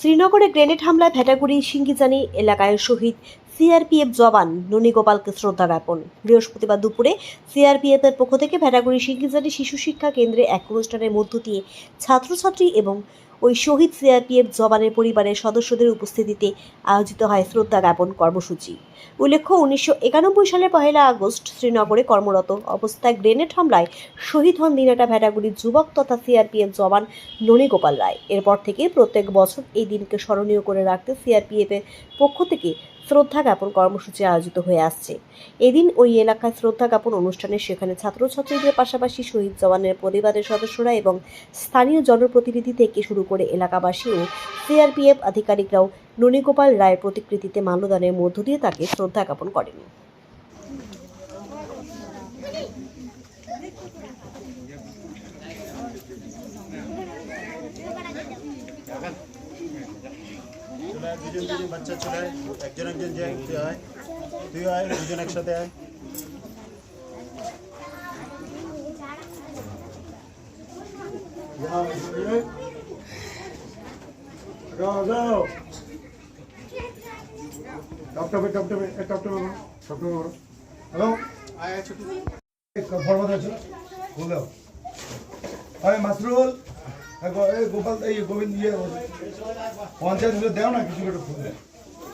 শ্রীনগরে গ্রেনেড হামলায় ভেটাগুড়ি, সিঙ্গিজানি এলাকায় শহীদ সিআরপিএফ জওয়ান ননীগোপালকে শ্রদ্ধা জ্ঞাপন। বৃহস্পতিবার দুপুরে সিআরপিএফ এর পক্ষ থেকে ভেটাগুড়ি, সিঙ্গিজানি শিশু শিক্ষা কেন্দ্রে এক অনুষ্ঠানের মধ্য দিয়ে ছাত্রছাত্রী এবং ওই শহীদ সিআরপিএফ জওয়ানের পরিবারের সদস্যদের উপস্থিতিতে আয়োজিত হয় শ্রদ্ধা জ্ঞাপন কর্মসূচি। উল্লেখ্য, উনিশশো একানব্বই সালের পহেলা আগস্ট শ্রীনগরে কর্মরত অবস্থায় গ্রেনেড হামলায় শহীদ হন দিনাটা ভেটাগুড়ির যুবক তথা সিআরপিএফ জওয়ান ননী গোপাল রায়। এরপর থেকে প্রত্যেক বছর এই দিনকে স্মরণীয় করে রাখতে সিআরপিএফের পক্ষ থেকে শ্রদ্ধা জ্ঞাপন কর্মসূচি আয়োজিত হয়ে আসছে। এদিন ওই এলাকায় শ্রদ্ধা জ্ঞাপন অনুষ্ঠানে সেখানে ছাত্রছাত্রীদের পাশাপাশি শহীদ জওয়ানের পরিবারের সদস্যরা এবং স্থানীয় জনপ্রতিনিধি থেকে শুরু করে এলাকাবাসী ও সিআরপিএফ আধিকারিকরাও ননীগোপাল রায়ের প্রতিকৃতিতে মাল্যদানের মধ্য দিয়ে তাকে শ্রদ্ধা জ্ঞাপন করেন। একজন একজন যাই তুই আয় তুই আয় দুজন একসাথে আয় top top top top hello আয় ছোট আছে মাসরুল। গোপাল, এই গোবিন্দ ইয়ে পঞ্চায়েত হলে দেও না কিছু একটা ফুল।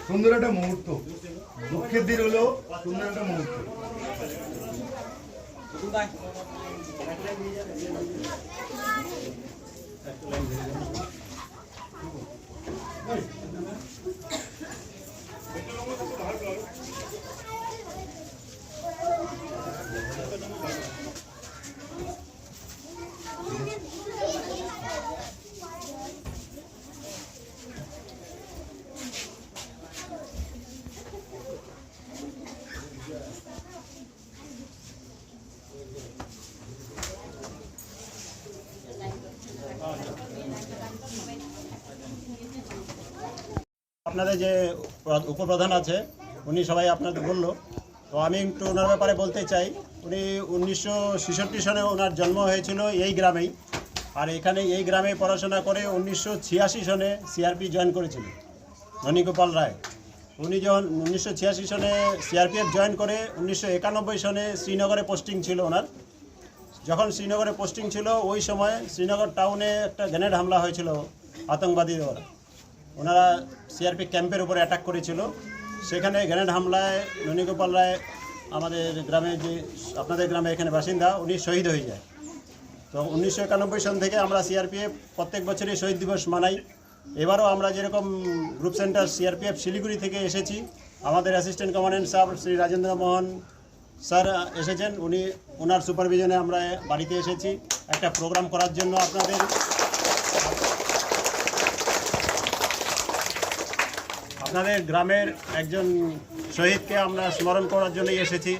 সুন্দর একটা মুহূর্ত। দুঃখের দিন হলো সুন্দর একটা মুহূর্ত। আপনাদের যে উপপ্রধান আছে, উনি সবাই আপনাদের বলল। তো আমি একটু ওনার ব্যাপারে বলতে চাই। উনি উনিশশো ছেষট্টি সনে ওনার জন্ম হয়েছিল এই গ্রামেই। আর এখানে এই গ্রামে পড়াশোনা করে উনিশশো ছিয়াশি সনে সিআরপি জয়েন করেছিলেন ননীগোপাল রায়। উনি যখন উনিশশো ছিয়াশি সনে সিআরপিএফ জয়েন করে, উনিশশো একানব্বই সনে শ্রীনগরে পোস্টিং ছিল ওনার। যখন শ্রীনগরে পোস্টিং ছিল, ওই সময় শ্রীনগর টাউনে একটা গ্রেনেড হামলা হয়েছিল আতঙ্কবাদী দ্বারা ওনারা সিআরপি ক্যাম্পের উপরে অ্যাটাক করেছিল। সেখানে গ্রেনেড হামলায় ননীগোপাল রায়, আমাদের গ্রামে যে, আপনাদের গ্রামে এখানে বাসিন্দা, উনি শহীদ হয়ে যায়। তো উনিশশো একানব্বই সন থেকে আমরা সিআরপিএফ প্রত্যেক বছরই শহীদ দিবস মানাই। এবারও আমরা যেরকম গ্রুপ সেন্টার সিআরপিএফ শিলিগুড়ি থেকে এসেছি, আমাদের অ্যাসিস্ট্যান্ট কমান্ডেন্ট সাহেব শ্রী রাজেন্দ্র মোহন স্যার এসেছেন। উনি ওনার সুপারভিশনে আমরা বাড়িতে এসেছি। একটা প্রোগ্রাম করার জন্য আপনাদের আপনাদের গ্রামের একজন শহীদকে আমরা স্মরণ করার জন্যই এসেছি।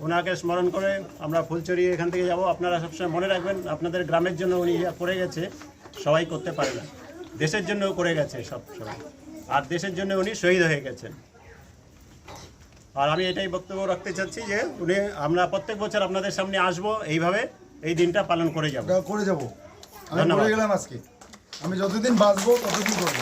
ওনাকে স্মরণ করে আমরা ফুলচুরি এখান থেকে যাব। আপনারা সবসময় মনে রাখবেন আপনাদের গ্রামের জন্য উনি করে গেছে সবাই করতে পারে না। দেশের জন্য করে গেছে সব সবাই আর দেশের জন্য উনি শহীদ হয়ে গেছেন। আর আমি এটাই বক্তব্য রাখতে চাচ্ছি যে উনি আমরা প্রত্যেক বছর আপনাদের সামনে আসব এইভাবে এই দিনটা পালন করে যাব। করে যাব। আমি ধন্যবাদ। করে গেলাম আজকে। আমি যতদিন বাঁচবো ততদিন করব।